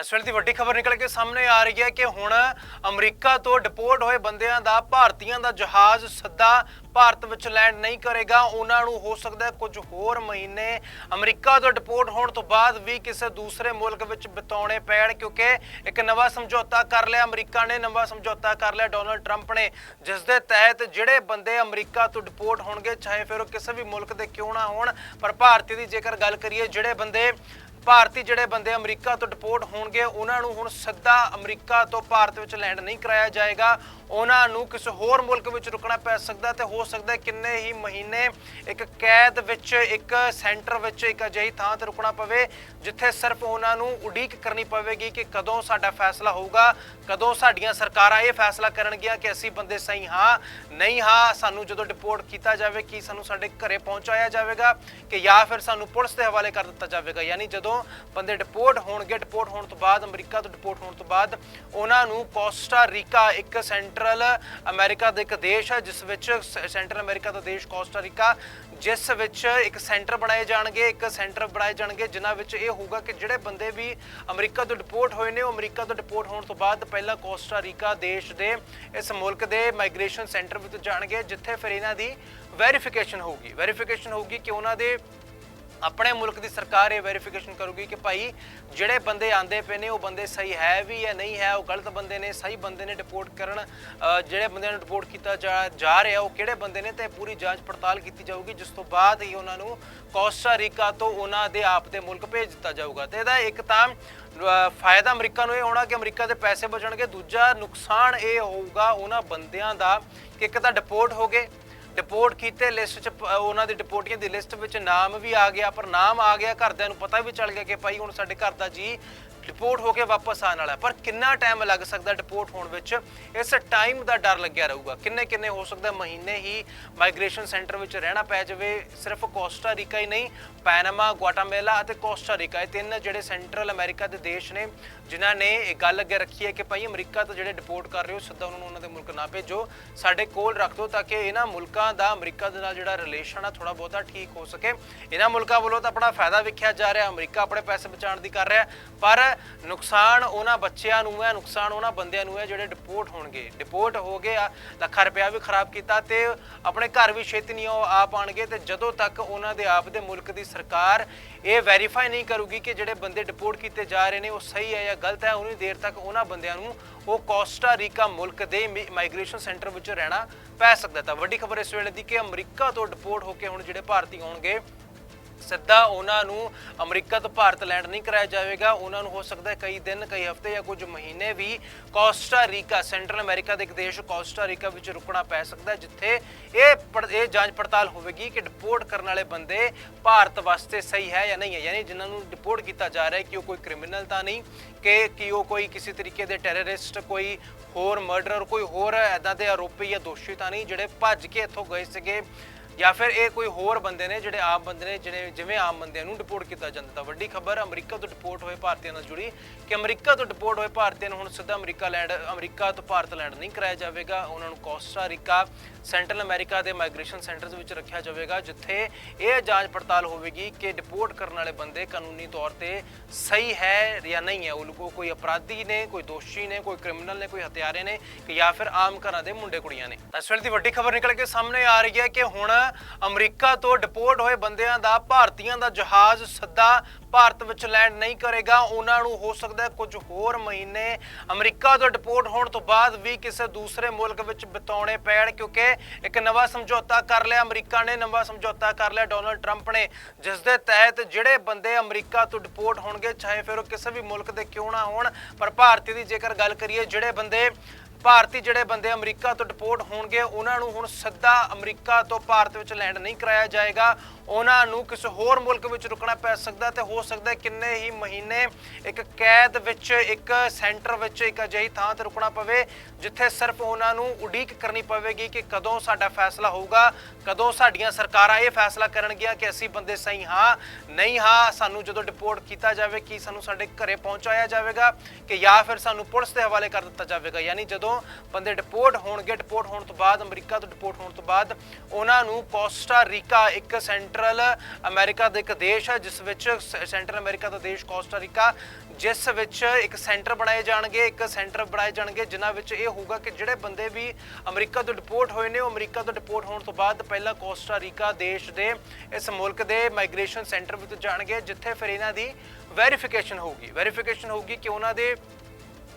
ਇਸ ਵੇਲੇ ਦੀ ਵੱਡੀ ਖਬਰ ਨਿਕਲ ਕੇ ਸਾਹਮਣੇ ਆ ਰਹੀ ਹੈ ਕਿ ਹੁਣ ਅਮਰੀਕਾ ਤੋਂ ਡਿਪੋਰਟ ਹੋਏ ਬੰਦਿਆਂ ਦਾ ਭਾਰਤੀਆਂ ਦਾ ਜਹਾਜ਼ ਸੱਦਾ ਭਾਰਤ ਵਿੱਚ ਲੈਂਡ ਨਹੀਂ ਕਰੇਗਾ। ਉਹਨਾਂ ਨੂੰ ਹੋ ਸਕਦਾ ਹੈ ਕੁਝ ਹੋਰ ਮਹੀਨੇ ਅਮਰੀਕਾ ਤੋਂ ਡਿਪੋਰਟ ਹੋਣ ਤੋਂ ਬਾਅਦ ਵੀ ਕਿਸੇ ਦੂਸਰੇ ਮੁਲਕ ਵਿੱਚ ਬਿਤਾਉਣੇ ਪੈਣ, ਕਿਉਂਕਿ ਇੱਕ ਨਵਾਂ ਸਮਝੌਤਾ ਕਰ ਲਿਆ ਅਮਰੀਕਾ ਨੇ, ਨਵਾਂ ਸਮਝੌਤਾ ਕਰ ਲਿਆ ਡੋਨਲਡ ਟਰੰਪ ਨੇ, ਜਿਸ ਦੇ ਤਹਿਤ ਜਿਹੜੇ ਬੰਦੇ ਅਮਰੀਕਾ ਤੋਂ ਡਿਪੋਰਟ ਹੋਣਗੇ, ਚਾਹੇ ਫਿਰ ਉਹ ਕਿਸੇ ਵੀ ਮੁਲਕ ਦੇ ਕਿਉਂ ਨਾ ਹੋਣ, ਪਰ ਭਾਰਤੀ ਦੀ ਜੇਕਰ ਗੱਲ ਕਰੀਏ, ਜਿਹੜੇ ਬੰਦੇ ਭਾਰਤੀ ਜਿਹੜੇ ਬੰਦੇ ਅਮਰੀਕਾ ਤੋਂ ਡਿਪੋਰਟ ਹੋਣਗੇ, ਉਹਨਾਂ ਨੂੰ ਹੁਣ ਸਿੱਧਾ ਅਮਰੀਕਾ ਤੋਂ ਭਾਰਤ ਵਿੱਚ ਲੈਂਡ ਨਹੀਂ ਕਰਾਇਆ ਜਾਏਗਾ। ਉਹਨਾਂ ਨੂੰ ਕਿਸੇ ਹੋਰ ਮੁਲਕ ਵਿੱਚ ਰੁਕਣਾ ਪੈ ਸਕਦਾ ਤੇ ਹੋ ਸਕਦਾ ਕਿੰਨੇ ਹੀ ਮਹੀਨੇ ਇੱਕ ਕੈਦ ਵਿੱਚ, ਇੱਕ ਸੈਂਟਰ ਵਿੱਚ ਇੱਕ ਅਜਿਹੀ ਥਾਂ ਤੇ ਰੁਕਣਾ ਪਵੇ, ਜਿੱਥੇ ਸਿਰਫ ਉਹਨਾਂ ਨੂੰ ਉਡੀਕ ਕਰਨੀ ਪਵੇਗੀ ਕਿ ਕਦੋਂ ਸਾਡਾ ਫੈਸਲਾ ਹੋਊਗਾ, ਕਦੋਂ ਸਾਡੀਆਂ ਸਰਕਾਰਾਂ ਇਹ ਫੈਸਲਾ ਕਰਨਗੀਆਂ ਕਿ ਅਸੀਂ ਬੰਦੇ ਸਹੀ ਹਾਂ, ਨਹੀਂ ਹਾਂ, ਸਾਨੂੰ ਜਦੋਂ ਡਿਪੋਰਟ ਕੀਤਾ ਜਾਵੇ, ਕੀ ਸਾਨੂੰ ਸਾਡੇ ਘਰੇ ਪਹੁੰਚਾਇਆ ਜਾਵੇਗਾ, ਕਿ ਜਾਂ ਫਿਰ ਸਾਨੂੰ ਪੁਲਿਸ ਦੇ ਹਵਾਲੇ ਕਰ ਦਿੱਤਾ ਜਾਵੇਗਾ। ਯਾਨੀ ਜਦੋਂ ਬੰਦੇ ਡਿਪੋਰਟ ਹੋਣਗੇ, ਡਿਪੋਰਟ ਹੋਣ ਤੋਂ ਬਾਅਦ, ਅਮਰੀਕਾ ਤੋਂ ਡਿਪੋਰਟ ਹੋਣ ਤੋਂ ਬਾਅਦ ਉਹਨਾਂ ਨੂੰ ਕੋਸਟਾ ਰੀਕਾ, ਇੱਕ ਸੈਂਟਰਲ ਅਮਰੀਕਾ ਦਾ ਇੱਕ ਦੇਸ਼ ਹੈ, ਜਿਸ ਵਿੱਚ ਸੈਂਟਰਲ ਅਮਰੀਕਾ ਦਾ ਦੇਸ਼ ਕੋਸਟਾ ਰੀਕਾ, ਜਿਸ ਵਿੱਚ ਇੱਕ ਸੈਂਟਰ ਬਣਾਏ ਜਾਣਗੇ, ਇੱਕ ਸੈਂਟਰ ਬਣਾਏ ਜਾਣਗੇ, ਜਿਨ੍ਹਾਂ ਵਿੱਚ ਇਹ ਹੋਊਗਾ ਕਿ ਜਿਹੜੇ ਬੰਦੇ ਵੀ ਅਮਰੀਕਾ ਤੋਂ ਡਿਪੋਰਟ ਹੋਏ ਨੇ, ਉਹ ਅਮਰੀਕਾ ਤੋਂ ਡਿਪੋਰਟ ਹੋਣ ਤੋਂ ਬਾਅਦ ਪਹਿਲਾਂ ਕੋਸਟਾ ਰੀਕਾ ਦੇਸ਼ ਦੇ ਇਸ ਮੁਲਕ ਦੇ ਮਾਈਗ੍ਰੇਸ਼ਨ ਸੈਂਟਰ ਵਿੱਚ ਜਾਣਗੇ, ਜਿੱਥੇ ਫਿਰ ਇਹਨਾਂ ਦੀ ਵੈਰੀਫਿਕੇਸ਼ਨ ਹੋਊਗੀ। ਵੈਰੀਫਿਕੇਸ਼ਨ ਹੋਊਗੀ ਕਿ ਉਹਨਾਂ ਦੇ ਆਪਣੇ ਮੁਲਕ ਦੀ ਸਰਕਾਰ ਇਹ ਵੈਰੀਫਿਕੇਸ਼ਨ ਕਰੂਗੀ ਕਿ ਭਾਈ ਜਿਹੜੇ ਬੰਦੇ ਆਂਦੇ ਪਏ ਨੇ, ਉਹ ਬੰਦੇ ਸਹੀ ਹੈ ਵੀ ਜਾਂ ਨਹੀਂ ਹੈ, ਉਹ ਗਲਤ ਬੰਦੇ ਨੇ, ਸਹੀ ਬੰਦੇ ਨੇ ਡਿਪੋਰਟ ਕਰਨ ਜਿਹੜੇ ਬੰਦਿਆਂ ਨੂੰ ਡਿਪੋਰਟ ਕੀਤਾ ਜਾ ਜਾ ਰਿਹਾ, ਉਹ ਕਿਹੜੇ ਬੰਦੇ ਨੇ ਤੇ ਪੂਰੀ ਜਾਂਚ ਪੜਤਾਲ ਕੀਤੀ ਜਾਊਗੀ, ਜਿਸ ਤੋਂ ਬਾਅਦ ਹੀ ਉਹਨਾਂ ਨੂੰ ਕੋਸਟਾ ਰੀਕਾ ਤੋਂ ਉਹਨਾਂ ਦੇ ਆਪ ਦੇ ਮੁਲਕ ਭੇਜ ਦਿੱਤਾ ਜਾਊਗਾ। ਤੇ ਇਹਦਾ ਇੱਕ ਤਾਂ ਫਾਇਦਾ ਅਮਰੀਕਾ ਨੂੰ ਇਹ ਹੋਣਾ ਕਿ ਅਮਰੀਕਾ ਦੇ ਪੈਸੇ ਬਚਣਗੇ, ਦੂਜਾ ਨੁਕਸਾਨ ਇਹ ਹੋਊਗਾ ਉਹਨਾਂ ਬੰਦਿਆਂ ਦਾ ਕਿ ਇੱਕ ਤਾਂ ਡਿਪੋਰਟ ਹੋ ਗਏ ਡਿਪੋਰਟ ਕੀਤੇ ਲਿਸਟ ਚ ਪ- ਉਹਨਾਂ ਦੀ ਡਿਪੋਰਟੀਆਂ ਦੀ ਲਿਸਟ ਵਿੱਚ ਨਾਮ ਵੀ ਆ ਗਿਆ, ਪਰ ਨਾਮ ਆ ਗਿਆ, ਘਰਦਿਆਂ ਨੂੰ ਪਤਾ ਵੀ ਚੱਲ ਗਿਆ ਕਿ ਭਾਈ ਹੁਣ ਸਾਡੇ ਘਰ ਦਾ ਜੀ ਡਿਪੋਰਟ ਹੋ ਕੇ ਵਾਪਸ ਆਉਣ ਵਾਲਾ ਪਰ ਕਿੰਨਾ ਟਾਈਮ ਲੱਗ ਸਕਦਾ ਡਿਪੋਰਟ ਹੋਣ ਵਿੱਚ? ਇਸ ਟਾਈਮ ਦਾ ਡਰ ਲੱਗਿਆ ਰਹੂਗਾ। ਕਿੰਨੇ ਕਿੰਨੇ ਹੋ ਸਕਦਾ ਮਹੀਨੇ ਹੀ ਮਾਈਗ੍ਰੇਸ਼ਨ ਸੈਂਟਰ ਵਿੱਚ ਰਹਿਣਾ ਪੈ ਜਾਵੇ? ਸਿਰਫ ਕੋਸਟਾ ਰੀਕਾ ਹੀ ਨਹੀਂ, ਪੈਨਾਮਾ ਗੁਆਟਾਮੇਲਾ ਅਤੇ ਕੋਸਟਾ ਰੀਕਾ। ਇਹ ਤਿੰਨ ਜਿਹੜੇ ਸੈਂਟਰਲ ਅਮਰੀਕਾ ਦੇ ਦੇਸ਼ ਨੇ, ਜਿਨ੍ਹਾਂ ਨੇ ਇਹ ਗੱਲ ਅੱਗੇ ਰੱਖੀ ਹੈ ਕਿ ਭਾਈ ਅਮਰੀਕਾ ਤੋਂ ਜਿਹੜੇ ਡਿਪੋਰਟ ਕਰ ਰਹੇ ਹੋ, ਸਿੱਧਾ ਉਹਨਾਂ ਨੂੰ ਉਹਨਾਂ ਦੇ ਮੁਲਕ ਨਾ ਭੇਜੋ। ਸਾਡੇ ਕੋਲ ਰੱਖ ਦਿਓ ਤਾਂ ਕਿ ਇਹਨਾਂ ਮੁਲਕਾਂ ਦਾ, ਅਮਰੀਕਾ ਦੇ ਨਾਲ ਜਿਹੜਾ ਰਿਲੇਸ਼ਨ ਆ ਥੋੜਾ ਬਹੁਤਾ ਠੀਕ ਹੋ ਸਕੇ। ਇਹਨਾਂ ਮੁਲਕਾਂ ਵੱਲੋਂ ਤਾਂ ਆਪਣਾ ਫਾਇਦਾ ਵਿਖਿਆ ਜਾ ਰਿਹਾ। ਅਮਰੀਕਾ ਆਪਣੇ ਪੈਸੇ ਬਚਾਉਣ ਦੀ ਕਰ ਰਿਹਾ। ਪਰ ਨੁਕਸਾਨ ਉਹਨਾਂ ਬੱਚਿਆਂ ਨੂੰ ਹੈ, ਨੁਕਸਾਨ ਉਹਨਾਂ ਬੰਦਿਆਂ ਨੂੰ ਹੈ, ਜਿਹੜੇ ਡਿਪੋਰਟ ਹੋਣਗੇ। ਡਿਪੋਰਟ ਹੋ ਗਏ, ਆ, ਲੱਖਾਂ ਰੁਪਇਆ ਵੀ ਖਰਾਬ ਕੀਤਾ ਤੇ ਆਪਣੇ ਘਰ ਵੀ ਛੇਤੀ ਨਹੀਂ ਉਹ ਆ ਪਾਣਗੇ ਤੇ ਜਦੋਂ ਤੱਕ ਉਹਨਾਂ ਦੇ ਆਪ ਦੇ ਮੁਲਕ ਦੀ ਸਰਕਾਰ ਇਹ ਵੈਰੀਫਾਈ ਨਹੀਂ ਕਰੂਗੀ ਕਿ ਜਿਹੜੇ ਬੰਦੇ ਡਿਪੋਰਟ ਕੀਤੇ ਜਾ ਰਹੇ ਨੇ, ਉਹ ਸਹੀ ਹੈ ਜਾਂ ਗਲਤ ਹੈ, ਉਨੀ ਦੇਰ ਤੱਕ ਉਹਨਾਂ ਬੰਦਿਆਂ ਨੂੰ ਉਹ ਕੋਸਟਾ ਰੀਕਾ ਮੁਲਕ ਦੇ ਮਾਈਗ੍ਰੇਸ਼ਨ ਸੈਂਟਰ ਵਿੱਚ ਰਹਿਣਾ ਪੈ ਸਕਦਾ ਤਾਂ ਵੱਡੀ ਖਬਰ ਇਸ ਵੇਲੇ ਦੀ ਕਿ ਅਮਰੀਕਾ ਤੋਂ ਡਿਪੋਰਟ ਹੋ ਕੇ ਹੁਣ ਜਿਹੜੇ ਭਾਰਤੀ ਆਉਣਗੇ ਸਿੱਧਾ ਉਹਨਾਂ ਨੂੰ ਅਮਰੀਕਾ ਤੋਂ ਭਾਰਤ ਲੈਂਡ ਨਹੀਂ ਕਰਾਇਆ ਜਾਵੇਗਾ। ਉਹਨਾਂ ਨੂੰ ਹੋ ਸਕਦਾ ਹੈ ਕਈ ਦਿਨ, ਕਈ ਹਫ਼ਤੇ ਜਾਂ ਕੁਝ ਮਹੀਨੇ ਵੀ ਕੋਸਟਾ ਰੀਕਾ, ਸੈਂਟਰਲ ਅਮਰੀਕਾ ਦੇ ਇੱਕ ਦੇਸ਼ ਕੋਸਟਾ ਰੀਕਾ ਵਿੱਚ ਰੁਕਣਾ ਪੈ ਸਕਦਾ ਜਿੱਥੇ ਇਹ ਪੜ- ਇਹ ਜਾਂਚ ਪੜਤਾਲ ਹੋਵੇਗੀ ਕਿ ਡਿਪੋਰਟ ਕਰਨ ਵਾਲੇ ਬੰਦੇ ਭਾਰਤ ਵਾਸਤੇ ਸਹੀ ਹੈ ਜਾਂ ਨਹੀਂ ਹੈ। ਯਾਨੀ ਜਿਨ੍ਹਾਂ ਨੂੰ ਡਿਪੋਰਟ ਕੀਤਾ ਜਾ ਰਿਹਾ ਹੈ ਕਿ ਉਹ ਕੋਈ ਕ੍ਰਿਮੀਨਲ ਤਾਂ ਨਹੀਂ, ਕਿ ਕਿ ਉਹ ਕੋਈ ਕਿਸੇ ਤਰੀਕੇ ਦੇ ਟੈਰਰਿਸਟ, ਕੋਈ ਹੋਰ ਮਰਡਰ ਕੋਈ ਹੋਰ ਐਦਾਂ ਦੇ ਆਰੋਪੀ ਜਾਂ ਦੋਸ਼ੀ ਤਾਂ ਨਹੀਂ, ਜਿਹੜੇ ਭੱਜ ਕੇ ਇੱਥੋਂ ਗਏ ਸੀਗੇ। ਜਾਂ ਫਿਰ ਇਹ ਕੋਈ ਹੋਰ ਬੰਦੇ ਨੇ ਜਿਹੜੇ ਆਮ ਬੰਦੇ ਨੇ, ਜਿਹੜੇ ਜਿਵੇਂ ਆਮ ਬੰਦਿਆਂ ਨੂੰ ਡਿਪੋਰਟ ਕੀਤਾ ਜਾਂਦਾ ਤਾਂ ਵੱਡੀ ਖਬਰ, ਅਮਰੀਕਾ ਤੋਂ ਡਿਪੋਰਟ ਹੋਏ ਭਾਰਤੀਆਂ ਨਾਲ ਜੁੜੀ। ਕਿ ਅਮਰੀਕਾ ਤੋਂ ਡਿਪੋਰਟ ਹੋਏ ਭਾਰਤੀਆਂ ਨੂੰ ਹੁਣ ਸਿੱਧਾ ਅਮਰੀਕਾ ਲੈਂਡ ਅਮਰੀਕਾ ਤੋਂ ਭਾਰਤ ਲੈਂਡ ਨਹੀਂ ਕਰਾਇਆ ਜਾਵੇਗਾ। ਉਹਨਾਂ ਨੂੰ ਕੋਸਟਾ ਰੀਕਾ, ਸੈਂਟਰਲ ਅਮਰੀਕਾ ਦੇ ਮਾਈਗ੍ਰੇਸ਼ਨ ਸੈਂਟਰਸ ਵਿੱਚ ਰੱਖਿਆ ਜਾਵੇਗਾ, ਜਿੱਥੇ ਇਹ ਜਾਂਚ ਪੜਤਾਲ ਹੋਵੇਗੀ ਕਿ ਡਿਪੋਰਟ ਕਰਨ ਵਾਲੇ ਬੰਦੇ ਕਾਨੂੰਨੀ ਤੌਰ ਤੇ ਸਹੀ ਹੈ ਜਾਂ ਨਹੀਂ ਹੈ। ਉਹ ਲੋਕ ਕੋਈ ਅਪਰਾਧੀ ਨੇ, ਕੋਈ ਦੋਸ਼ੀ ਨੇ, ਕੋਈ ਕ੍ਰਿਮੀਨਲ ਨੇ, ਕੋਈ ਹਥਿਆਰੇ ਨੇ ਕਿ ਜਾਂ ਫਿਰ ਆਮ ਘਰਾਂ ਦੇ ਮੁੰਡੇ ਕੁੜੀਆਂ ਨੇ। ਤਾਂ ਇਸ ਵੇਲੇ ਦੀ ਵੱਡੀ ਖਬਰ ਨਿਕਲ ਕੇ ਸਾਹਮਣੇ ਆ ਰਹੀ ਹੈ ਕਿ ਹੁਣ ਅਮਰੀਕਾ ਤੋਂ ਡਿਪੋਰਟ ਹੋਏ ਬੰਦਿਆਂ ਦਾ, ਭਾਰਤੀਆਂ ਦਾ ਜਹਾਜ਼ ਸੱਦਾ ਭਾਰਤ ਵਿੱਚ ਲੈਂਡ ਨਹੀਂ ਕਰੇਗਾ। ਉਹਨਾਂ ਨੂੰ ਹੋ ਸਕਦਾ ਕੁਝ ਹੋਰ ਮਹੀਨੇ ਅਮਰੀਕਾ ਤੋਂ ਡਿਪੋਰਟ ਹੋਣ ਤੋਂ ਬਾਅਦ ਵੀ ਕਿਸੇ ਦੂਸਰੇ ਮੁਲਕ ਵਿੱਚ ਬਿਤਾਉਣੇ ਪੈਣ, ਕਿਉਂਕਿ ਇੱਕ ਨਵਾਂ ਸਮਝੌਤਾ ਕਰ ਲਿਆ ਅਮਰੀਕਾ ਨੇ, ਨਵਾਂ ਸਮਝੌਤਾ ਕਰ ਲਿਆ ਡੋਨਲਡ ਟਰੰਪ ਨੇ, ਜਿਸ ਦੇ ਤਹਿਤ ਜਿਹੜੇ ਬੰਦੇ ਅਮਰੀਕਾ ਤੋਂ ਡਿਪੋਰਟ ਹੋਣਗੇ, ਚਾਹੇ ਫਿਰ ਉਹ ਕਿਸੇ ਵੀ ਮੁਲਕ ਦੇ ਕਿਉਂ ਨਾ ਹੋਣ, ਪਰ ਭਾਰਤੀ ਦੀ ਜੇਕਰ ਗੱਲ ਕਰੀਏ, ਜਿਹੜੇ ਬੰਦੇ ਭਾਰਤੀ ਜਿਹੜੇ ਬੰਦੇ ਅਮਰੀਕਾ ਤੋਂ ਡਿਪੋਰਟ ਹੋਣਗੇ, ਉਹਨਾਂ ਨੂੰ ਹੁਣ ਸਿੱਧਾ ਅਮਰੀਕਾ ਤੋਂ ਭਾਰਤ ਵਿੱਚ ਲੈਂਡ ਨਹੀਂ ਕਰਾਇਆ ਜਾਏਗਾ। ਉਹਨਾਂ ਨੂੰ ਕਿਸੇ ਹੋਰ ਮੁਲਕ ਵਿੱਚ ਰੁਕਣਾ ਪੈ ਸਕਦਾ ਤੇ ਹੋ ਸਕਦਾ ਕਿੰਨੇ ਹੀ ਮਹੀਨੇ ਇੱਕ ਕੈਦ ਵਿੱਚ, ਇੱਕ ਸੈਂਟਰ ਵਿੱਚ ਇੱਕ ਅਜਿਹੀ ਥਾਂ ਤੇ ਰੁਕਣਾ ਪਵੇ, ਜਿੱਥੇ ਸਿਰਫ ਉਹਨਾਂ ਨੂੰ ਉਡੀਕ ਕਰਨੀ ਪਵੇਗੀ ਕਿ ਕਦੋਂ ਸਾਡਾ ਫੈਸਲਾ ਹੋਊਗਾ, ਕਦੋਂ ਸਾਡੀਆਂ ਸਰਕਾਰਾਂ ਇਹ ਫੈਸਲਾ ਕਰਨਗੀਆਂ ਕਿ ਅਸੀਂ ਬੰਦੇ ਸਹੀ ਹਾਂ, ਨਹੀਂ ਹਾਂ, ਸਾਨੂੰ ਜਦੋਂ ਡਿਪੋਰਟ ਕੀਤਾ ਜਾਵੇ, ਕਿ ਸਾਨੂੰ ਸਾਡੇ ਘਰੇ ਪਹੁੰਚਾਇਆ ਜਾਵੇਗਾ, ਕਿ ਜਾਂ ਫਿਰ ਸਾਨੂੰ ਪੁਲਿਸ ਦੇ ਹਵਾਲੇ ਕਰ ਦਿੱਤਾ ਜਾਵੇਗਾ। ਯਾਨੀ ਜਦੋਂ ਬੰਦੇ ਡਿਪੋਰਟ ਹੋਣਗੇ, ਡਿਪੋਰਟ ਹੋਣ ਤੋਂ ਬਾਅਦ, ਅਮਰੀਕਾ ਤੋਂ ਡਿਪੋਰਟ ਹੋਣ ਤੋਂ ਬਾਅਦ ਉਹਨਾਂ ਨੂੰ ਕੋਸਟਾ ਰੀਕਾ, ਇੱਕ ਸੈਂਟਰਲ ਅਮਰੀਕਾ ਦਾ ਇੱਕ ਦੇਸ਼ ਹੈ, ਜਿਸ ਵਿੱਚ ਸੈਂਟਰਲ ਅਮਰੀਕਾ ਦਾ ਦੇਸ਼ ਕੋਸਟਾ ਰੀਕਾ, ਜਿਸ ਵਿੱਚ ਇੱਕ ਸੈਂਟਰ ਬਣਾਏ ਜਾਣਗੇ, ਇੱਕ ਸੈਂਟਰ ਬਣਾਏ ਜਾਣਗੇ, ਜਿਨ੍ਹਾਂ ਵਿੱਚ ਇਹ ਹੋਊਗਾ ਕਿ ਜਿਹੜੇ ਬੰਦੇ ਵੀ ਅਮਰੀਕਾ ਤੋਂ ਡਿਪੋਰਟ ਹੋਏ ਨੇ, ਉਹ ਅਮਰੀਕਾ ਤੋਂ ਡਿਪੋਰਟ ਹੋਣ ਤੋਂ ਬਾਅਦ ਪਹਿਲਾਂ ਕੋਸਟਾ ਰੀਕਾ ਦੇਸ਼ ਦੇ ਇਸ ਮੁਲਕ ਦੇ ਮਾਈਗ੍ਰੇਸ਼ਨ ਸੈਂਟਰ ਵਿੱਚ ਜਾਣਗੇ, ਜਿੱਥੇ ਫਿਰ ਇਹਨਾਂ ਦੀ ਵੈਰੀਫਿਕੇਸ਼ਨ ਹੋਊਗੀ। ਵੈਰੀਫਿਕੇਸ਼ਨ ਹੋਊਗੀ ਕਿ ਉਹਨਾਂ ਦੇ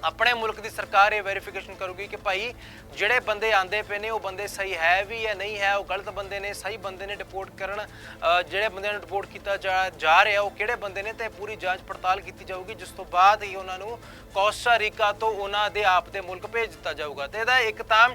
ਆਪਣੇ ਮੁਲਕ ਦੀ ਸਰਕਾਰ ਇਹ ਵੈਰੀਫਿਕੇਸ਼ਨ ਕਰੂਗੀ ਕਿ ਭਾਈ ਜਿਹੜੇ ਬੰਦੇ ਆਂਦੇ ਪਏ ਨੇ, ਉਹ ਬੰਦੇ ਸਹੀ ਹੈ ਵੀ ਜਾਂ ਨਹੀਂ ਹੈ, ਉਹ ਗਲਤ ਬੰਦੇ ਨੇ, ਸਹੀ ਬੰਦੇ ਨੇ ਡਿਪੋਰਟ ਕਰਨ ਜਿਹੜੇ ਬੰਦੇ ਨੂੰ ਡਿਪੋਰਟ ਕੀਤਾ ਜਾ ਜਾ ਰਿਹਾ, ਉਹ ਕਿਹੜੇ ਬੰਦੇ ਨੇ ਤੇ ਪੂਰੀ ਜਾਂਚ ਪੜਤਾਲ ਕੀਤੀ ਜਾਊਗੀ, ਜਿਸ ਤੋਂ ਬਾਅਦ ਹੀ ਉਹਨਾਂ ਨੂੰ ਕੋਸਟਾ ਰੀਕਾ ਤੋਂ ਉਹਨਾਂ ਦੇ ਆਪ ਦੇ ਮੁਲਕ ਭੇਜ ਦਿੱਤਾ ਜਾਊਗਾ। ਤੇ ਇਹਦਾ ਇੱਕ ਤਾਂ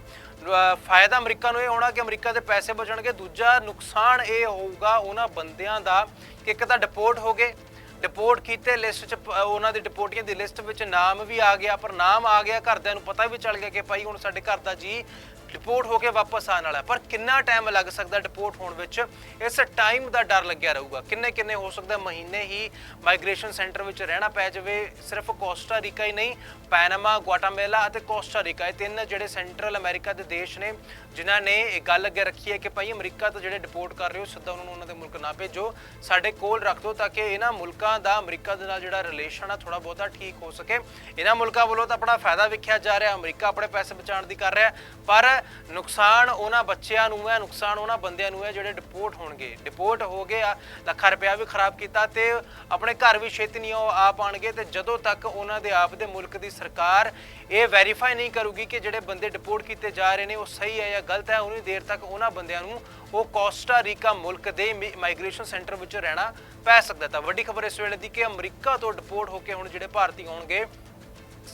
ਫਾਇਦਾ ਅਮਰੀਕਾ ਨੂੰ ਇਹ ਹੋਣਾ ਕਿ ਅਮਰੀਕਾ ਦੇ ਪੈਸੇ ਬਚਣਗੇ, ਦੂਜਾ ਨੁਕਸਾਨ ਇਹ ਹੋਊਗਾ ਉਹਨਾਂ ਬੰਦਿਆਂ ਦਾ ਕਿ ਇੱਕ ਤਾਂ ਡਿਪੋਰਟ ਹੋ ਗਏ ਡਿਪੋਰਟ ਕੀਤੇ ਲਿਸਟ ਚ ਪ- ਉਹਨਾਂ ਦੀ ਡਿਪੋਰਟੀਆਂ ਦੀ ਲਿਸਟ ਵਿੱਚ ਨਾਮ ਵੀ ਆ ਗਿਆ, ਪਰ ਨਾਮ ਆ ਗਿਆ, ਘਰਦਿਆਂ ਨੂੰ ਪਤਾ ਵੀ ਚੱਲ ਗਿਆ ਕਿ ਭਾਈ ਹੁਣ ਸਾਡੇ ਘਰ ਦਾ ਜੀ ਡਿਪੋਰਟ ਹੋ ਕੇ ਵਾਪਸ ਆਉਣ ਵਾਲਾ ਪਰ ਕਿੰਨਾ ਟਾਈਮ ਲੱਗ ਸਕਦਾ ਡਿਪੋਰਟ ਹੋਣ ਵਿੱਚ? ਇਸ ਟਾਈਮ ਦਾ ਡਰ ਲੱਗਿਆ ਰਹੂਗਾ। ਕਿੰਨੇ ਕਿੰਨੇ ਹੋ ਸਕਦਾ ਮਹੀਨੇ ਹੀ ਮਾਈਗ੍ਰੇਸ਼ਨ ਸੈਂਟਰ ਵਿੱਚ ਰਹਿਣਾ ਪੈ ਜਾਵੇ? ਸਿਰਫ ਕੋਸਟਾ ਰੀਕਾ ਹੀ ਨਹੀਂ, ਪੈਨਾਮਾ ਗੁਆਟਾਮੇਲਾ ਅਤੇ ਕੋਸਟਾ ਰੀਕਾ। ਇਹ ਤਿੰਨ ਜਿਹੜੇ ਸੈਂਟਰਲ ਅਮਰੀਕਾ ਦੇ ਦੇਸ਼ ਨੇ, ਜਿਨ੍ਹਾਂ ਨੇ ਇਹ ਗੱਲ ਅੱਗੇ ਰੱਖੀ ਹੈ ਕਿ ਭਾਈ ਅਮਰੀਕਾ ਤੋਂ ਜਿਹੜੇ ਡਿਪੋਰਟ ਕਰ ਰਹੇ ਹੋ, ਸਿੱਧਾ ਉਹਨਾਂ ਨੂੰ ਉਹਨਾਂ ਦੇ ਮੁਲਕ ਨਾ ਭੇਜੋ। ਸਾਡੇ ਕੋਲ ਰੱਖ ਦਿਓ ਤਾਂ ਕਿ ਇਹਨਾਂ ਮੁਲਕਾਂ ਦਾ, ਅਮਰੀਕਾ ਦੇ ਨਾਲ ਜਿਹੜਾ ਰਿਲੇਸ਼ਨ ਆ ਥੋੜਾ ਬਹੁਤਾ ਠੀਕ ਹੋ ਸਕੇ। ਇਹਨਾਂ ਮੁਲਕਾਂ ਵੱਲੋਂ ਤਾਂ ਆਪਣਾ ਫਾਇਦਾ ਵਿਖਿਆ ਜਾ ਰਿਹਾ। ਅਮਰੀਕਾ ਆਪਣੇ ਪੈਸੇ ਬਚਾਉਣ ਦੀ ਕਰ ਰਿਹਾ। ਪਰ ਨੁਕਸਾਨ ਉਹਨਾਂ ਬੱਚਿਆਂ ਨੂੰ ਹੈ, ਨੁਕਸਾਨ ਉਹਨਾਂ ਬੰਦਿਆਂ ਨੂੰ ਹੈ ਜਿਹੜੇ ਡਿਪੋਰਟ ਹੋਣਗੇ। ਡਿਪੋਰਟ ਹੋ ਗਏ ਆ, ਲੱਖਾਂ ਰੁਪਇਆ ਵੀ ਖਰਾਬ ਕੀਤਾ ਤੇ ਆਪਣੇ ਘਰ ਵੀ ਛੇਤੀ ਨਹੀਂ ਉਹ ਆ ਪਾਣਗੇ ਤੇ ਜਦੋਂ ਤੱਕ ਉਹਨਾਂ ਦੇ ਆਪ ਦੇ ਮੁਲਕ ਦੀ ਸਰਕਾਰ ਇਹ ਵੈਰੀਫਾਈ ਨਹੀਂ ਕਰੂਗੀ ਕਿ ਜਿਹੜੇ ਬੰਦੇ ਡਿਪੋਰਟ ਕੀਤੇ ਜਾ ਰਹੇ ਨੇ, ਉਹ ਸਹੀ ਹੈ ਜਾਂ ਗਲਤ ਹੈ, ਉਨੀ ਦੇਰ ਤੱਕ ਉਹਨਾਂ ਬੰਦਿਆਂ ਨੂੰ ਉਹ ਕੋਸਟਾ ਰੀਕਾ ਮੁਲਕ ਦੇ ਮਾਈਗ੍ਰੇਸ਼ਨ ਸੈਂਟਰ ਵਿੱਚ ਰਹਿਣਾ ਪੈ ਸਕਦਾ ਤਾਂ ਵੱਡੀ ਖਬਰ ਇਸ ਵੇਲੇ ਦੀ ਕਿ ਅਮਰੀਕਾ ਤੋਂ ਡਿਪੋਰਟ ਹੋ ਕੇ ਹੁਣ ਜਿਹੜੇ ਭਾਰਤੀ ਆਉਣਗੇ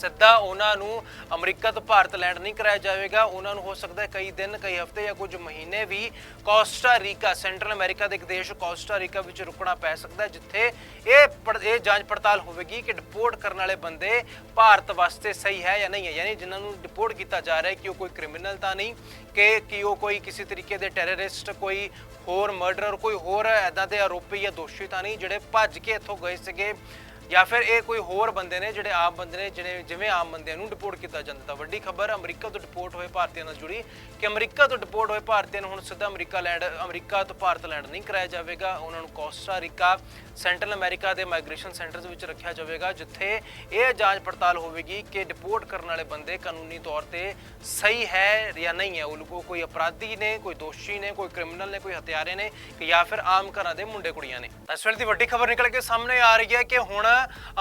ਸਿੱਧਾ ਉਹਨਾਂ ਨੂੰ ਅਮਰੀਕਾ ਤੋਂ ਭਾਰਤ ਲੈਂਡ ਨਹੀਂ ਕਰਾਇਆ ਜਾਵੇਗਾ। ਉਹਨਾਂ ਨੂੰ ਹੋ ਸਕਦਾ ਹੈ ਕਈ ਦਿਨ, ਕਈ ਹਫ਼ਤੇ ਜਾਂ ਕੁਝ ਮਹੀਨੇ ਵੀ ਕੋਸਟਾ ਰੀਕਾ, ਸੈਂਟਰਲ ਅਮਰੀਕਾ ਦੇ ਇੱਕ ਦੇਸ਼ ਕੋਸਟਾ ਰੀਕਾ ਵਿੱਚ ਰੁਕਣਾ ਪੈ ਸਕਦਾ ਹੈ, ਜਿੱਥੇ ਇਹ ਪੜ- ਇਹ ਜਾਂਚ ਪੜਤਾਲ ਹੋਵੇਗੀ ਕਿ ਡਿਪੋਰਟ ਕਰਨ ਵਾਲੇ ਬੰਦੇ ਭਾਰਤ ਵਾਸਤੇ ਸਹੀ ਹੈ ਜਾਂ ਨਹੀਂ ਹੈ। ਯਾਨੀ ਜਿਨ੍ਹਾਂ ਨੂੰ ਡਿਪੋਰਟ ਕੀਤਾ ਜਾ ਰਿਹਾ ਹੈ ਕਿ ਉਹ ਕੋਈ ਕ੍ਰਿਮੀਨਲ ਤਾਂ ਨਹੀਂ, ਕਿ ਕਿ ਉਹ ਕੋਈ ਕਿਸੇ ਤਰੀਕੇ ਦੇ ਟੈਰਰਿਸਟ, ਕੋਈ ਹੋਰ ਮਰਡਰਰ, ਕੋਈ ਹੋਰ ਐਦਾਂ ਦੇ ਆਰੋਪੀ ਜਾਂ ਦੋਸ਼ੀ ਤਾਂ ਨਹੀਂ, ਜਿਹੜੇ ਭੱਜ ਕੇ ਇੱਥੋਂ ਗਏ ਸੀਗੇ। ਜਾਂ ਫਿਰ ਇਹ ਕੋਈ ਹੋਰ ਬੰਦੇ ਨੇ ਜਿਹੜੇ ਆਮ ਬੰਦੇ ਨੇ, ਜਿਹੜੇ ਜਿਵੇਂ ਆਮ ਬੰਦਿਆਂ ਨੂੰ ਡਿਪੋਰਟ ਕੀਤਾ ਜਾਂਦਾ ਤਾਂ ਵੱਡੀ ਖਬਰ ਅਮਰੀਕਾ ਤੋਂ ਡਿਪੋਰਟ ਹੋਏ ਭਾਰਤੀਆਂ ਨਾਲ ਜੁੜੀ ਕਿ ਅਮਰੀਕਾ ਤੋਂ ਡਿਪੋਰਟ ਹੋਏ ਭਾਰਤੀਆਂ ਨੂੰ ਹੁਣ ਸਿੱਧਾ ਅਮਰੀਕਾ ਲੈਂਡ, ਅਮਰੀਕਾ ਤੋਂ ਭਾਰਤ ਲੈਂਡ ਨਹੀਂ ਕਰਾਇਆ ਜਾਵੇਗਾ। ਉਹਨਾਂ ਨੂੰ ਕੋਸਟਾ ਰਿਕਾ, ਸੈਂਟਰਲ ਅਮਰੀਕਾ ਦੇ ਮਾਈਗ੍ਰੇਸ਼ਨ ਸੈਂਟਰਸ ਵਿੱਚ ਰੱਖਿਆ ਜਾਵੇਗਾ, ਜਿੱਥੇ ਇਹ ਜਾਂਚ ਪੜਤਾਲ ਹੋਵੇਗੀ ਕਿ ਡਿਪੋਰਟ ਕਰਨ ਵਾਲੇ ਬੰਦੇ ਕਾਨੂੰਨੀ ਤੌਰ ਤੇ ਸਹੀ ਹੈ ਜਾਂ ਨਹੀਂ ਹੈ। ਉਹ ਲੋਕ ਕੋਈ ਅਪਰਾਧੀ ਨੇ, ਕੋਈ ਦੋਸ਼ੀ ਨੇ, ਕੋਈ ਕ੍ਰਿਮੀਨਲ ਨੇ, ਕੋਈ ਹਥਿਆਰੇ ਨੇ ਜਾਂ ਫਿਰ ਆਮ ਘਰਾਂ ਦੇ ਮੁੰਡੇ ਕੁੜੀਆਂ ਨੇ। ਇਸ ਵੇਲੇ ਦੀ ਵੱਡੀ ਖਬਰ ਨਿਕਲ ਕੇ ਸਾਹਮਣੇ ਆ ਰਹੀ ਹੈ ਕਿ ਹੁਣ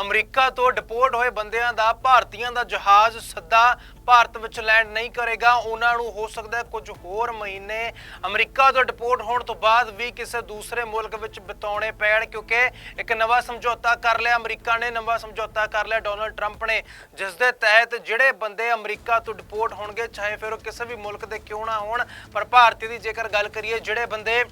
ਅਮਰੀਕਾ ਤੋਂ ਡਿਪੋਰਟ ਹੋਏ ਬੰਦਿਆਂ ਦਾ, ਭਾਰਤੀਆਂ ਦਾ ਜਹਾਜ਼ ਸੱਦਾ ਭਾਰਤ ਵਿੱਚ ਲੈਂਡ ਨਹੀਂ ਕਰੇਗਾ। ਉਹਨਾਂ ਨੂੰ ਹੋ ਸਕਦਾ ਕੁਝ ਹੋਰ ਮਹੀਨੇ ਅਮਰੀਕਾ ਤੋਂ ਡਿਪੋਰਟ ਹੋਣ ਤੋਂ ਬਾਅਦ ਵੀ ਕਿਸੇ ਦੂਸਰੇ ਮੁਲਕ ਵਿੱਚ ਬਿਤਾਉਣੇ ਪੈਣ, ਕਿਉਂਕਿ ਇੱਕ ਨਵਾਂ ਸਮਝੌਤਾ ਕਰ ਲਿਆ, ਅਮਰੀਕਾ ਨੇ ਨਵਾਂ ਸਮਝੌਤਾ ਕਰ ਲਿਆ, ਡੋਨਲਡ ਟਰੰਪ ਨੇ ਜਿਸ ਦੇ ਤਹਿਤ ਜਿਹੜੇ ਬੰਦੇ ਅਮਰੀਕਾ ਤੋਂ ਡਿਪੋਰਟ ਹੋਣਗੇ, ਚਾਹੇ ਫਿਰ ਉਹ ਕਿਸੇ ਵੀ ਮੁਲਕ ਦੇ ਕਿਉਂ ਨਾ ਹੋਣ, ਪਰ ਭਾਰਤੀ ਦੀ ਜੇਕਰ ਗੱਲ ਕਰੀਏ, ਜਿਹੜੇ ਬੰਦੇ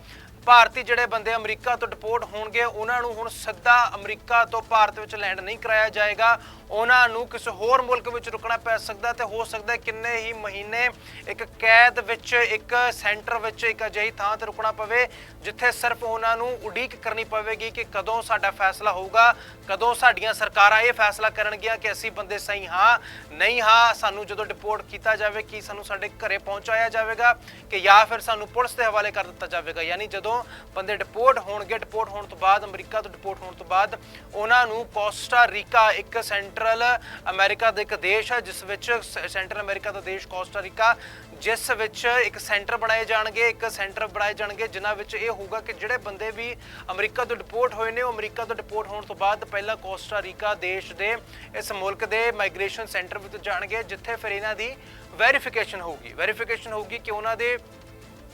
ਭਾਰਤੀ ਜਿਹੜੇ ਬੰਦੇ ਅਮਰੀਕਾ ਤੋਂ ਡਿਪੋਰਟ ਹੋਣਗੇ, ਉਹਨਾਂ ਨੂੰ ਹੁਣ ਸਿੱਧਾ ਅਮਰੀਕਾ ਤੋਂ ਭਾਰਤ ਵਿੱਚ ਲੈਂਡ ਨਹੀਂ ਕਰਾਇਆ ਜਾਏਗਾ। ਉਹਨਾਂ ਨੂੰ ਕਿਸੇ ਹੋਰ ਮੁਲਕ ਵਿੱਚ ਰੁਕਣਾ ਪੈ ਸਕਦਾ ਤੇ ਹੋ ਸਕਦਾ ਕਿੰਨੇ ਹੀ ਮਹੀਨੇ ਇੱਕ ਕੈਦ ਵਿੱਚ, ਇੱਕ ਸੈਂਟਰ ਵਿੱਚ ਇੱਕ ਅਜਿਹੀ ਥਾਂ ਤੇ ਰੁਕਣਾ ਪਵੇ ਜਿੱਥੇ ਸਿਰਫ ਉਹਨਾਂ ਨੂੰ ਉਡੀਕ ਕਰਨੀ ਪਵੇਗੀ ਕਿ ਕਦੋਂ ਸਾਡਾ ਫੈਸਲਾ ਹੋਊਗਾ, ਕਦੋਂ ਸਾਡੀਆਂ ਸਰਕਾਰਾਂ ਇਹ ਫੈਸਲਾ ਕਰਨਗੀਆਂ ਕਿ ਅਸੀਂ ਬੰਦੇ ਸਹੀ ਹਾਂ, ਨਹੀਂ ਹਾਂ, ਸਾਨੂੰ ਜਦੋਂ ਡਿਪੋਰਟ ਕੀਤਾ ਜਾਵੇ ਕਿ ਸਾਨੂੰ ਸਾਡੇ ਘਰੇ ਪਹੁੰਚਾਇਆ ਜਾਵੇਗਾ ਕਿ ਜਾਂ ਫਿਰ ਸਾਨੂੰ ਪੁਲਿਸ ਦੇ ਹਵਾਲੇ ਕਰ ਦਿੱਤਾ ਜਾਵੇਗਾ। ਯਾਨੀ ਜਦੋਂ ਬੰਦੇ ਡਿਪੋਰਟ ਹੋਣਗੇ ਡਿਪੋਰਟ ਹੋਣ ਤੋਂ ਬਾਅਦ, ਅਮਰੀਕਾ ਤੋਂ ਡਿਪੋਰਟ ਹੋਣ ਤੋਂ ਬਾਅਦ ਉਹਨਾਂ ਨੂੰ ਕੋਸਟਾ ਰੀਕਾ ਇੱਕ ਸੈਂਟਰਲ ਅਮਰੀਕਾ ਦਾ ਇੱਕ ਦੇਸ਼ ਹੈ ਜਿਸ ਵਿੱਚ ਸ- ਸੈਂਟਰਲ ਅਮਰੀਕਾ ਦਾ ਦੇਸ਼ ਕੋਸਟਾਰੀਕਾ ਜਿਸ ਵਿੱਚ ਇੱਕ ਸੈਂਟਰ ਬਣਾਏ ਜਾਣਗੇ, ਇੱਕ ਸੈਂਟਰ ਬਣਾਏ ਜਾਣਗੇ, ਜਿਨ੍ਹਾਂ ਵਿੱਚ ਇਹ ਹੋਊਗਾ ਕਿ ਜਿਹੜੇ ਬੰਦੇ ਵੀ ਅਮਰੀਕਾ ਤੋਂ ਡਿਪੋਰਟ ਹੋਏ ਨੇ, ਉਹ ਅਮਰੀਕਾ ਤੋਂ ਡਿਪੋਰਟ ਹੋਣ ਤੋਂ ਬਾਅਦ ਪਹਿਲਾਂ ਕੋਸਟਾਰੀਕਾ ਦੇਸ਼ ਦੇ ਇਸ ਮੁਲਕ ਦੇ ਮਾਈਗ੍ਰੇਸ਼ਨ ਸੈਂਟਰ ਵਿੱਚ ਜਾਣਗੇ, ਜਿੱਥੇ ਫਿਰ ਇਹਨਾਂ ਦੀ ਵੈਰੀਫਿਕੇਸ਼ਨ ਹੋਊਗੀ। ਵੈਰੀਫਿਕੇਸ਼ਨ ਹੋਊਗੀ ਕਿ ਉਹਨਾਂ ਦੇ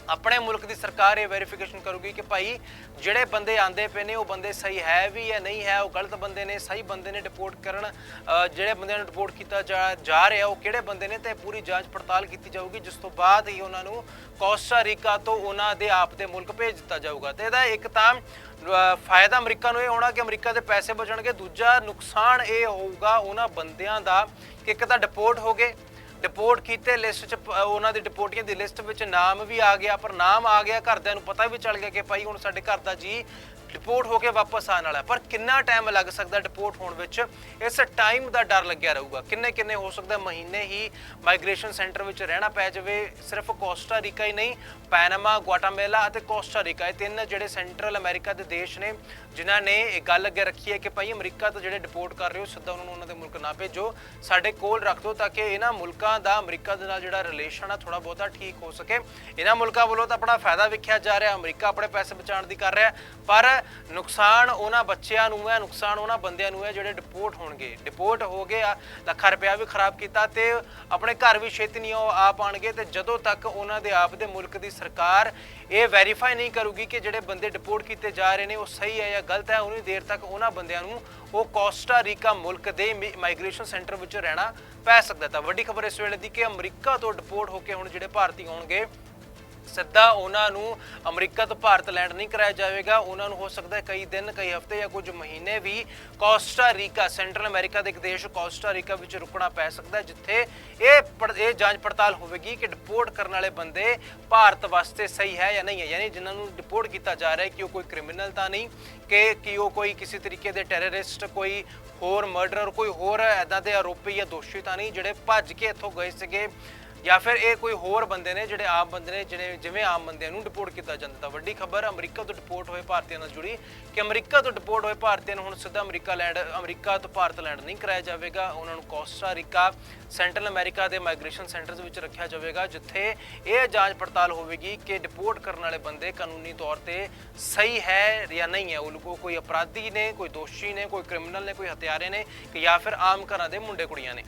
ਆਪਣੇ ਮੁਲਕ ਦੀ ਸਰਕਾਰ ਇਹ ਵੈਰੀਫਿਕੇਸ਼ਨ ਕਰੂਗੀ ਕਿ ਭਾਈ ਜਿਹੜੇ ਬੰਦੇ ਆਂਦੇ ਪਏ ਨੇ, ਉਹ ਬੰਦੇ ਸਹੀ ਹੈ ਵੀ ਜਾਂ ਨਹੀਂ ਹੈ, ਉਹ ਗਲਤ ਬੰਦੇ ਨੇ, ਸਹੀ ਬੰਦੇ ਨੇ ਡਿਪੋਰਟ ਕਰਨ ਜਿਹੜੇ ਬੰਦਿਆਂ ਨੂੰ ਡਿਪੋਰਟ ਕੀਤਾ ਜਾ ਜਾ ਰਿਹਾ, ਉਹ ਕਿਹੜੇ ਬੰਦੇ ਨੇ ਤੇ ਪੂਰੀ ਜਾਂਚ ਪੜਤਾਲ ਕੀਤੀ ਜਾਊਗੀ, ਜਿਸ ਤੋਂ ਬਾਅਦ ਹੀ ਉਹਨਾਂ ਨੂੰ ਕੋਸਟਾ ਰੀਕਾ ਤੋਂ ਉਹਨਾਂ ਦੇ ਆਪ ਦੇ ਮੁਲਕ ਭੇਜ ਦਿੱਤਾ ਜਾਊਗਾ। ਤੇ ਇਹਦਾ ਇੱਕ ਤਾਂ ਫਾਇਦਾ ਅਮਰੀਕਾ ਨੂੰ ਇਹ ਹੋਣਾ ਕਿ ਅਮਰੀਕਾ ਦੇ ਪੈਸੇ ਬਚਣਗੇ, ਦੂਜਾ ਨੁਕਸਾਨ ਇਹ ਹੋਊਗਾ ਉਹਨਾਂ ਬੰਦਿਆਂ ਦਾ ਕਿ ਇੱਕ ਤਾਂ ਡਿਪੋਰਟ ਹੋ ਗਏ ਡਿਪੋਰਟ ਕੀਤੇ ਲਿਸਟ ਚ ਪ- ਉਹਨਾਂ ਦੀ ਡਿਪੋਰਟੀਆਂ ਦੀ ਲਿਸਟ ਵਿੱਚ ਨਾਮ ਵੀ ਆ ਗਿਆ, ਪਰ ਨਾਮ ਆ ਗਿਆ, ਘਰਦਿਆਂ ਨੂੰ ਪਤਾ ਵੀ ਚੱਲ ਗਿਆ ਕਿ ਭਾਈ ਹੁਣ ਸਾਡੇ ਘਰ ਦਾ ਜੀ ਡਿਪੋਰਟ ਹੋ ਕੇ ਵਾਪਸ ਆਉਣ ਵਾਲਾ ਪਰ ਕਿੰਨਾ ਟਾਈਮ ਲੱਗ ਸਕਦਾ ਡਿਪੋਰਟ ਹੋਣ ਵਿੱਚ? ਇਸ ਟਾਈਮ ਦਾ ਡਰ ਲੱਗਿਆ ਰਹੂਗਾ। ਕਿੰਨੇ ਕਿੰਨੇ ਹੋ ਸਕਦਾ ਮਹੀਨੇ ਹੀ ਮਾਈਗ੍ਰੇਸ਼ਨ ਸੈਂਟਰ ਵਿੱਚ ਰਹਿਣਾ ਪੈ ਜਾਵੇ? ਸਿਰਫ ਕੋਸਟਾ ਰੀਕਾ ਹੀ ਨਹੀਂ, ਪੈਨਾਮਾ ਗੁਆਟਾਮੇਲਾ ਅਤੇ ਕੋਸਟਾ ਰੀਕਾ। ਇਹ ਤਿੰਨ ਜਿਹੜੇ ਸੈਂਟਰਲ ਅਮਰੀਕਾ ਦੇ ਦੇਸ਼ ਨੇ, ਜਿਨ੍ਹਾਂ ਨੇ ਇਹ ਗੱਲ ਅੱਗੇ ਰੱਖੀ ਹੈ ਕਿ ਭਾਈ ਅਮਰੀਕਾ ਤੋਂ ਜਿਹੜੇ ਡਿਪੋਰਟ ਕਰ ਰਹੇ ਹੋ, ਸਿੱਧਾ ਉਹਨਾਂ ਨੂੰ ਉਹਨਾਂ ਦੇ ਮੁਲਕ ਨਾ ਭੇਜੋ। ਸਾਡੇ ਕੋਲ ਰੱਖ ਦਿਓ ਤਾਂ ਕਿ ਇਹਨਾਂ ਮੁਲਕਾਂ ਦਾ, ਅਮਰੀਕਾ ਦੇ ਨਾਲ ਜਿਹੜਾ ਰਿਲੇਸ਼ਨ ਆ ਥੋੜਾ ਬਹੁਤਾ ਠੀਕ ਹੋ ਸਕੇ। ਇਹਨਾਂ ਮੁਲਕਾਂ ਵੱਲੋਂ ਤਾਂ ਆਪਣਾ ਫਾਇਦਾ ਵਿਖਿਆ ਜਾ ਰਿਹਾ। ਅਮਰੀਕਾ ਆਪਣੇ ਪੈਸੇ ਬਚਾਉਣ ਦੀ ਕਰ ਰਿਹਾ। ਪਰ ਨੁਕਸਾਨ ਉਹਨਾਂ ਬੱਚਿਆਂ ਨੂੰ ਹੈ, ਨੁਕਸਾਨ ਉਹਨਾਂ ਬੰਦਿਆਂ ਨੂੰ ਹੈ, ਜਿਹੜੇ ਡਿਪੋਰਟ ਹੋਣਗੇ। ਡਿਪੋਰਟ ਹੋ ਗਏ, ਆ, ਲੱਖਾਂ ਰੁਪਇਆ ਵੀ ਖਰਾਬ ਕੀਤਾ ਤੇ ਆਪਣੇ ਘਰ ਵੀ ਛੇਤੀ ਨਹੀਂ ਉਹ ਆ ਪਾਣਗੇ ਤੇ ਜਦੋਂ ਤੱਕ ਉਹਨਾਂ ਦੇ ਆਪ ਦੇ ਮੁਲਕ ਦੀ ਸਰਕਾਰ ਇਹ ਵੈਰੀਫਾਈ ਨਹੀਂ ਕਰੂਗੀ ਕਿ ਜਿਹੜੇ ਬੰਦੇ ਡਿਪੋਰਟ ਕੀਤੇ ਜਾ ਰਹੇ ਨੇ, ਉਹ ਸਹੀ ਹੈ ਜਾਂ ਗਲਤ ਹੈ, ਉਨੀ ਦੇਰ ਤੱਕ ਉਹਨਾਂ ਬੰਦਿਆਂ ਨੂੰ ਉਹ ਕੋਸਟਾ ਰੀਕਾ ਮੁਲਕ ਦੇ ਮਾਈਗ੍ਰੇਸ਼ਨ ਸੈਂਟਰ ਵਿੱਚ ਰਹਿਣਾ ਪੈ ਸਕਦਾ ਤਾਂ ਵੱਡੀ ਖਬਰ ਇਸ ਵੇਲੇ ਦੀ ਕਿ ਅਮਰੀਕਾ ਤੋਂ ਡਿਪੋਰਟ ਹੋ ਕੇ ਹੁਣ ਜਿਹੜੇ ਭਾਰਤੀ ਆਉਣਗੇ ਸਿੱਧਾ ਉਹਨਾਂ ਨੂੰ ਅਮਰੀਕਾ ਤੋਂ ਭਾਰਤ ਲੈਂਡ ਨਹੀਂ ਕਰਾਇਆ ਜਾਵੇਗਾ। ਉਹਨਾਂ ਨੂੰ ਹੋ ਸਕਦਾ ਹੈ ਕਈ ਦਿਨ, ਕਈ ਹਫ਼ਤੇ ਜਾਂ ਕੁਝ ਮਹੀਨੇ ਵੀ ਕੋਸਟਾ ਰੀਕਾ, ਸੈਂਟਰਲ ਅਮਰੀਕਾ ਦੇ ਇੱਕ ਦੇਸ਼ ਕੋਸਟਾ ਰੀਕਾ ਵਿੱਚ ਰੁਕਣਾ ਪੈ ਸਕਦਾ ਹੈ, ਜਿੱਥੇ ਇਹ ਪੜ- ਇਹ ਜਾਂਚ ਪੜਤਾਲ ਹੋਵੇਗੀ ਕਿ ਡਿਪੋਰਟ ਕਰਨ ਵਾਲੇ ਬੰਦੇ ਭਾਰਤ ਵਾਸਤੇ ਸਹੀ ਹੈ ਜਾਂ ਨਹੀਂ ਹੈ। ਯਾਨੀ ਜਿਨ੍ਹਾਂ ਨੂੰ ਡਿਪੋਰਟ ਕੀਤਾ ਜਾ ਰਿਹਾ ਹੈ ਕਿ ਉਹ ਕੋਈ ਕ੍ਰਿਮੀਨਲ ਤਾਂ ਨਹੀਂ, ਕਿ ਕਿ ਉਹ ਕੋਈ ਕਿਸੇ ਤਰੀਕੇ ਦੇ ਟੈਰਰਿਸਟ, ਕੋਈ ਹੋਰ ਮਰਡਰਰ, ਕੋਈ ਹੋਰ ਐਦਾਂ ਦੇ ਆਰੋਪੀ ਜਾਂ ਦੋਸ਼ੀ ਤਾਂ ਨਹੀਂ, ਜਿਹੜੇ ਭੱਜ ਕੇ ਇੱਥੋਂ ਗਏ ਸੀਗੇ ਜਾਂ ਫਿਰ ਇਹ ਕੋਈ ਹੋਰ ਬੰਦੇ ਨੇ ਜਿਹੜੇ ਆਮ ਬੰਦੇ ਨੇ, ਜਿਹੜੇ ਜਿਵੇਂ ਆਮ ਬੰਦਿਆਂ ਨੂੰ ਡਿਪੋਰਟ ਕੀਤਾ ਜਾਂਦਾ ਤਾਂ ਵੱਡੀ ਖਬਰ ਅਮਰੀਕਾ ਤੋਂ ਡਿਪੋਰਟ ਹੋਏ ਭਾਰਤੀਆਂ ਨਾਲ ਜੁੜੀ। ਕਿ ਅਮਰੀਕਾ ਤੋਂ ਡਿਪੋਰਟ ਹੋਏ ਭਾਰਤੀਆਂ ਨੂੰ ਹੁਣ ਸਿੱਧਾ ਅਮਰੀਕਾ ਲੈਂਡ, ਅਮਰੀਕਾ ਤੋਂ ਭਾਰਤ ਲੈਂਡ ਨਹੀਂ ਕਰਾਇਆ ਜਾਵੇਗਾ। ਉਹਨਾਂ ਨੂੰ ਕੋਸਟਾ ਰਿਕਾ, ਸੈਂਟਰਲ ਅਮਰੀਕਾ ਦੇ ਮਾਈਗ੍ਰੇਸ਼ਨ ਸੈਂਟਰਸ ਵਿੱਚ ਰੱਖਿਆ ਜਾਵੇਗਾ, ਜਿੱਥੇ ਇਹ ਜਾਂਚ ਪੜਤਾਲ ਹੋਵੇਗੀ ਕਿ ਡਿਪੋਰਟ ਕਰਨ ਵਾਲੇ ਬੰਦੇ ਕਾਨੂੰਨੀ ਤੌਰ ਤੇ ਸਹੀ ਹੈ ਜਾਂ ਨਹੀਂ ਹੈ। ਉਹ ਲੋਕੋ ਕੋਈ ਅਪਰਾਧੀ ਨੇ, ਕੋਈ ਦੋਸ਼ੀ ਨੇ, ਕੋਈ ਕ੍ਰਿਮੀਨਲ ਨੇ, ਕੋਈ ਹਥਿਆਰੇ ਨੇ ਕਿ ਜਾਂ ਫਿਰ ਆਮ ਘਰਾਂ ਦੇ ਮੁੰਡੇ ਕੁੜੀਆਂ ਨੇ।